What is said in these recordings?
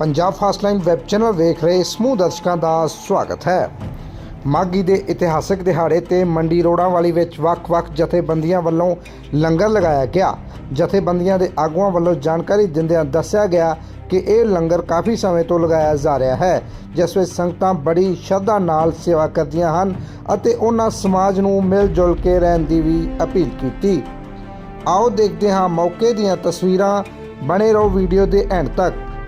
Punjab ਫਾਸਟਲਾਈਨ web channel ਵੇਖ ਰਹੇ ਸਮੂਹ ਦਰਸ਼ਕਾਂ ਦਾ ਸਵਾਗਤ ਹੈ। ਮਾਗੀ ਦੇ ਇਤਿਹਾਸਕ ਦਿਹਾੜੇ ਤੇ ਮੰਡੀ ਰੋੜਾਂ ਵਾਲੀ ਵਿੱਚ ਵੱਖ-ਵੱਖ ਜਥੇਬੰਦੀਆਂ ਵੱਲੋਂ ਲੰਗਰ ਲਗਾਇਆ ਗਿਆ। ਜਥੇਬੰਦੀਆਂ ਦੇ ਆਗੂਆਂ ਵੱਲੋਂ ਜਾਣਕਾਰੀ ਦਿੰਦਿਆਂ ਦੱਸਿਆ ਗਿਆ ਕਿ ਇਹ ਲੰਗਰ ਕਾਫੀ ਸਮੇਂ ਤੋਂ ਲਗਾਇਆ ਜਾ ਰਿਹਾ ਹੈ, ਜਿਸ ਵਿੱਚ ਸੰਗਤਾਂ ਬੜੀ ਸ਼ਰਧਾ ਨਾਲ ਸੇਵਾ ਕਰਦੀਆਂ ਹਨ ਅਤੇ ਉਹਨਾਂ ਸਮਾਜ ਨੂੰ ਮਿਲ ਜੁਲ ਕੇ ਰਹਿਣ ਦੀ ਵੀ ਅਪੀਲ ਕੀਤੀ। ਆਓ ਦੇਖਦੇ ਹਾਂ ਮੌਕੇ ਦੀਆਂ ਤਸਵੀਰਾਂ। ਬਣੇ ਰਹੋ ਵੀਡੀਓ ਦੇ ਐਂਡ ਤੱਕ।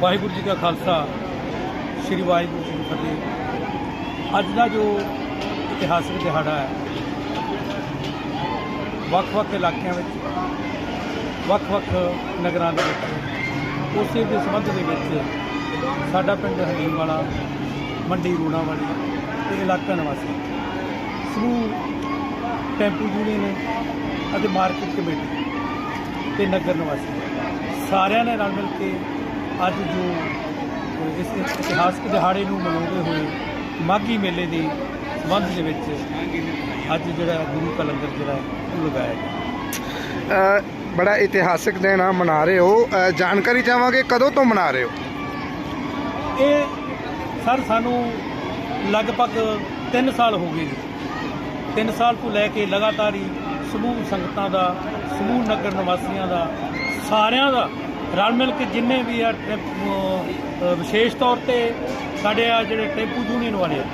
ਵਾਹਿਗੁਰੂ ਜੀ ਕਾ ਖਾਲਸਾ, ਸ੍ਰੀ ਵਾਹਿਗੁਰੂ ਜੀ ਕੀ ਫਤਿਹ। ਅੱਜ ਦਾ ਜੋ ਇਤਿਹਾਸਕ ਦਿਹਾੜਾ ਹੈ, ਵੱਖ-ਵੱਖ ਇਲਾਕਿਆਂ ਵਿੱਚ, ਵੱਖ-ਵੱਖ ਨਗਰਾਂ ਦੇ ਵਿੱਚ, ਉਸੇ ਦੇ ਸੰਬੰਧ ਦੇ ਵਿੱਚ ਸਾਡਾ ਪਿੰਡ ਹਲੀਮ ਵਾਲਾ ਮੰਡੀ ਰੂਣਾ ਵਾਲੀ ਤੇ ਇਲਾਕਾ ਨਿਵਾਸੀ ਸਮੂਹ ਟੈਂਪੂ ਯੂਨੀਅਨ ਅਤੇ ਮਾਰਕੀਟ ਕਮੇਟੀ ਤੇ ਨਗਰ ਨਿਵਾਸੀ। ਸਾਰਿਆਂ ਨੇ ਰਲ ਮਿਲ ਕੇ ਅੱਜ ਜੋ ਇਸ ਇਤਿਹਾਸਕ ਦਿਹਾੜੇ ਨੂੰ ਮਨਾਉਂਦੇ ਹੋਏ ਮਾਘੀ ਮੇਲੇ ਦੇ ਸੰਬੰਧ ਦੇ ਵਿੱਚ ਅੱਜ ਜਿਹੜਾ ਗੁਰੂ ਕਾ ਲੰਗਰ ਜਿਹੜਾ ਉਹ ਲਗਾਇਆ ਗਿਆ। ਬੜਾ ਇਤਿਹਾਸਕ ਦਿਨ ਆ ਮਨਾ ਰਹੇ ਹੋ। ਜਾਣਕਾਰੀ ਚਾਹਾਂਗੇ ਕਦੋਂ ਤੋਂ ਮਨਾ ਰਹੇ ਹੋ? ਇਹ ਸਰ ਸਾਨੂੰ ਲਗਭਗ 3 ਸਾਲ ਹੋ ਗਏ ਜੀ। 3 ਸਾਲ ਤੋਂ ਲੈ ਕੇ ਲਗਾਤਾਰ ਹੀ ਸਮੂਹ ਸੰਗਤਾਂ ਦਾ ਸਮੂਹ ਨਗਰ ਨਿਵਾਸੀਆਂ ਦਾ ਸਾਰਿਆਂ ਦਾ ਰਲ ਮਿਲ ਕੇ ਜਿੰਨੇ ਵੀ ਆ ਟੈਂਪੂ, ਵਿਸ਼ੇਸ਼ ਤੌਰ ਤੇ ਸਾਡੇ ਆ ਜਿਹੜੇ ਟੈਂਪੂ ਯੂਨੀਅਨ ਵਾਲੇ ਆ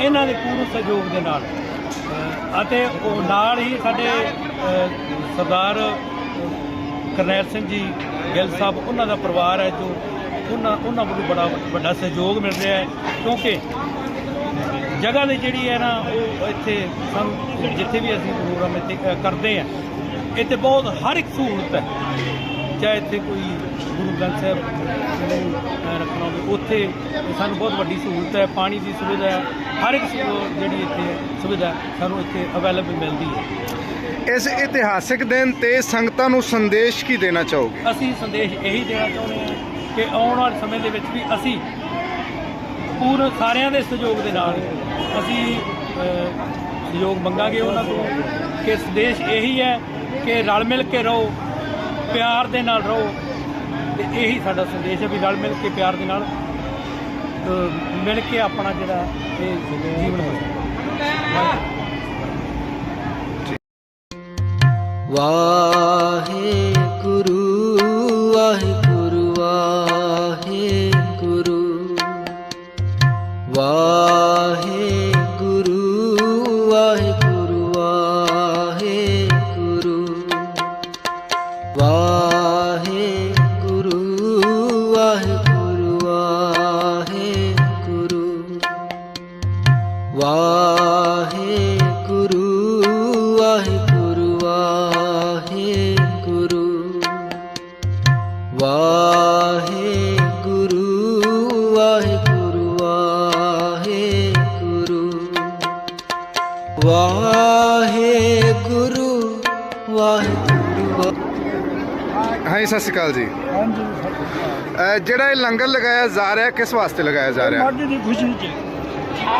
ਇਹਨਾਂ ਦੇ ਪੂਰਨ ਸਹਿਯੋਗ ਦੇ ਨਾਲ ਅਤੇ ਉਹ ਨਾਲ ਹੀ ਸਾਡੇ ਸਰਦਾਰ ਕਰਨੈਲ ਸਿੰਘ ਜੀ ਗਿੱਲ ਸਾਹਿਬ ਉਹਨਾਂ ਦਾ ਪਰਿਵਾਰ ਹੈ ਜੋ ਉਹਨਾਂ ਉਹਨਾਂ ਵੱਲੋਂ ਬੜਾ ਵੱਡਾ ਸਹਿਯੋਗ ਮਿਲ ਰਿਹਾ ਹੈ ਕਿਉਂਕਿ ਜਗ੍ਹਾ ਦੀ ਜਿਹੜੀ ਹੈ ਨਾ ਉਹ ਇੱਥੇ ਸਾਨੂੰ ਜਿੱਥੇ ਵੀ ਅਸੀਂ ਪ੍ਰੋਗਰਾਮ ਇੱਥੇ ਕਰਦੇ ਆ ਇੱਥੇ ਬਹੁਤ ਹਰ ਇੱਕ ਸਹੂਲਤ ਹੈ। ਚਾਹੇ ਇੱਥੇ ਕੋਈ ਗੁਰੂ ਗ੍ਰੰਥ ਸਾਹਿਬ ਨੂੰ ਰੱਖਣਾ ਹੋਵੇ ਉੱਥੇ ਸਾਨੂੰ ਬਹੁਤ ਵੱਡੀ ਸਹੂਲਤ ਹੈ ਪਾਣੀ ਦੀ ਸੁਵਿਧਾ ਹੈ ਹਰ ਇੱਕ ਜਿਹੜੀ ਇੱਥੇ ਸੁਵਿਧਾ ਸਾਨੂੰ ਇੱਥੇ ਅਵੇਲੇਬਲ ਮਿਲਦੀ ਹੈ। ਇਸ ਇਤਿਹਾਸਕ ਦਿਨ ਤੇ ਸੰਗਤਾਂ ਨੂੰ ਸੰਦੇਸ਼ ਕੀ ਦੇਣਾ ਚਾਹੋਗੇ? ਅਸੀਂ ਸੰਦੇਸ਼ ਇਹੀ ਦੇਣਾ ਚਾਹੁੰਦੇ ਹਾਂ ਕਿ ਆਉਣ ਵਾਲੇ ਸਮੇਂ ਦੇ ਵਿੱਚ ਵੀ ਅਸੀਂ ਪੂਰੇ ਸਾਰਿਆਂ ਦੇ ਸਹਿਯੋਗ ਦੇ ਨਾਲ ਅਸੀਂ ਸਹਿਯੋਗ ਮੰਗਾਂਗੇ ਉਹਨਾਂ ਤੋਂ ਕਿ ਸੰਦੇਸ਼ ਇਹੀ ਹੈ ਕਿ ਰਲ ਮਿਲ ਕੇ ਰਹੋ ਪਿਆਰ ਦੇ ਨਾਲ ਰਹੋ ਤੇ ਇਹੀ ਸਾਡਾ ਸੰਦੇਸ਼ ਹੈ ਵੀ ਰਲ ਮਿਲ ਕੇ ਪਿਆਰ ਦੇ ਨਾਲ ਮਿਲ ਕੇ ਆਪਣਾ ਜਿਹੜਾ ਇਹ ਜੀਵਨ ਹੋ ਵਾਹਿਗੁਰੂ ਵਾਹਿਗੁਰੂ ਵਾਹਿਗੁਰੂ। ਵਾਹਿਗੁਰੂ ਵਾਹਿਗੁਰੂ ਵਾਹਿਗੁਰੂ। ਵਾਹਿਗੁਰੂ ਹਾਂਜੀ ਸਤਿ ਸ਼੍ਰੀ ਅਕਾਲ ਜੀ। ਹਾਂਜੀ ਅ, ਜਿਹੜਾ ਇਹ ਲੰਗਰ ਲਗਾਇਆ ਜਾ ਰਿਹਾ ਕਿਸ ਵਾਸਤੇ ਲਗਾਇਆ ਜਾ ਰਿਹਾ? ਮਾਘੀ ਦੀ ਖੁਸ਼ੀ 'ਚ।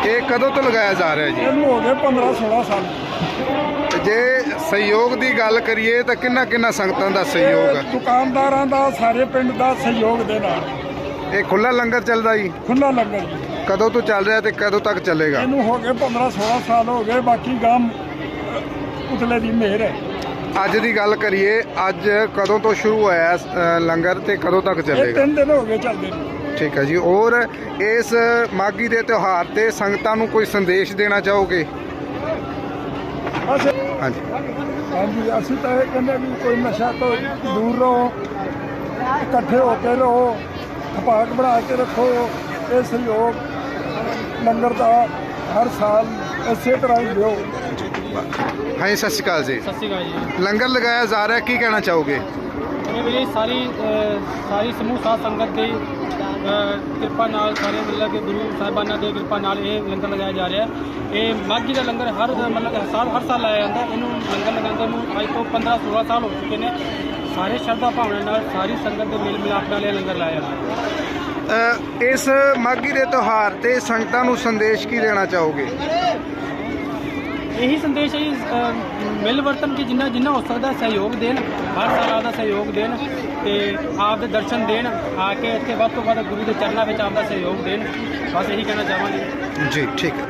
ਇਹ ਕਦੋਂ ਤੋਂ ਲਗਾਇਆ ਜਾ ਰਿਹਾ ਜੀ? ਇਹਨੂੰ ਹੋ ਗਏ 15 16 ਸਾਲ। ਤੇ ਜੇ ਸਹਿਯੋਗ ਦੀ ਗੱਲ ਕਰੀਏ ਤਾਂ ਕਿੰਨਾ ਕਿੰਨਾ ਸੰਗਤਾਂ ਦਾ ਸਹਿਯੋਗ ਇਹ ਦੁਕਾਨਦਾਰਾਂ ਦਾ ਸਾਰੇ ਪਿੰਡ ਦਾ ਸਹਿਯੋਗ ਦੇ ਨਾਲ। ਹੈ ਇਹ ਖੁੱਲਾ ਲੰਗਰ ਚੱਲਦਾ ਜੀ? ਖੁੱਲਾ ਲੰਗਰ ਜੀ। ਕਦੋਂ ਤੋਂ ਚੱਲ ਰਿਹਾ ਤੇ ਕਦੋਂ ਤੱਕ ਚੱਲੇਗਾ? ਇਹਨੂੰ ਹੋ ਗਏ 15 16 ਸਾਲ ਹੋ ਗਏ ਬਾਕੀ ਗਾਮ ਉਤਲੇ ਦੀ ਮਿਹਰ ਹੈ। ਅੱਜ ਦੀ ਗੱਲ ਕਰੀਏ ਅੱਜ ਕਦੋਂ ਤੋਂ ਸ਼ੁਰੂ ਹੋਇਆ ਅ, ਲੰਗਰ ਤੇ ਕਦੋਂ ਤੱਕ ਇਹ ਚੱਲੇਗਾ? ਤਿੰਨ ਦਿਨ ਹੋ ਗਏ ਚੱਲਦੇ ਨੂੰ। ਠੀਕ ਹੈ ਜੀ। ਔਰ ਇਸ ਮਾਗੀ ਦੇ ਤਿਉਹਾਰ ਤੇ ਸੰਗਤਾਂ ਨੂੰ ਕੋਈ ਸੰਦੇਸ਼ ਦੇਣਾ ਚਾਹੋਗੇ? ਬਸ ਹਾਂਜੀ। ਹਾਂਜੀ ਅਸੀਂ ਤਾਂ ਇਹ ਕਹਿੰਦੇ ਵੀ ਕੋਈ ਨਸ਼ਾ ਤੋਂ ਦੂਰ ਰਹੋ ਇਕੱਠੇ ਹੋ ਕੇ ਰਹੋ ਖਪਾਕ ਬਣਾ ਕੇ ਰੱਖੋ ਇਹ ਸਹਿਯੋਗ ਲੰਗਰ ਦਾ ਹਰ ਸਾਲ ਇਸੇ ਤਰ੍ਹਾਂ ਹੀ ਦਿਓ। ਹਾਂਜੀ ਸਤਿ ਸ਼੍ਰੀ ਅਕਾਲ ਜੀ। ਸਤਿ ਸ਼੍ਰੀ ਅਕਾਲ ਜੀ। ਲੰਗਰ ਲਗਾਇਆ ਜਾ ਰਿਹਾ ਕੀ ਕਹਿਣਾ ਚਾਹੋਗੇ? ਇਹ ਵੀ ਸਾਰੀ ਅ, ਸਾਰੀ ਸਮੂਹ ਸਾਧ ਸੰਗਤ ਦੇ ਅ, ਕਿਰਪਾ ਨਾਲ ਸਾਰੇ ਮਤਲਬ ਕਿ ਗੁਰੂ ਸਾਹਿਬਾਨਾਂ ਦੇ ਕਿਰਪਾ ਨਾਲ ਇਹ ਲੰਗਰ ਲਗਾਇਆ ਜਾ ਰਿਹਾ। ਹੈ ਇਹ ਮਾਘੀ ਦਾ ਲੰਗਰ ਹਰ ਮਤਲਬ ਕਿ ਸਾਲ ਹਰ ਸਾਲ ਲਾਇਆ ਜਾਂਦਾ। ਹੈ। ਇਹਨੂੰ ਲੰਗਰ ਲਗਾਉਂਦੇ ਨੂੰ ਅੱਜ ਤੋਂ 15 16 ਸਾਲ ਹੋ ਚੁੱਕੇ ਨੇ। ਸਾਰੇ ਸ਼ਰਧਾ ਭਾਵਨਾ ਨਾਲ ਸਾਰੀ ਸੰਗਤ ਦੇ ਮੇਲ ਮਿਲਾਪ ਨਾਲ ਇਹ ਲੰਗਰ ਲਾਇਆ ਜਾਂਦਾ। ਹੈ ਇਸ ਮਾਘੀ ਦੇ ਤਿਉਹਾਰ ਤੇ ਸੰਗਤਾਂ ਨੂੰ ਸੰਦੇਸ਼ ਕੀ ਦੇਣਾ ਚਾਹੋਗੇ? ਇਹੀ ਸੰਦੇਸ਼ ਹੈ ਮਿਲ ਵਰਤਨ ਕਿ ਜਿੰਨਾ ਜਿੰਨਾ ਹੋ ਸਕਦਾ ਸਹਿਯੋਗ ਦੇਣ ਹਰ ਸਾਲ ਆਪਦਾ ਸਹਿਯੋਗ ਦੇਣ ਤੇ ਆਪ ਦੇ ਦਰਸ਼ਨ ਦੇਣ ਆ ਕੇ ਇੱਥੇ ਵੱਧ ਤੋਂ ਵੱਧ ਗੁਰੂ ਦੇ ਚਰਨਾਂ ਵਿੱਚ ਆਪਦਾ ਸਹਿਯੋਗ ਦੇਣ। ਬਸ ਇਹੀ ਕਹਿਣਾ ਚਾਹਾਂਗੇ। ਜੀ ਠੀਕ ਹੈ।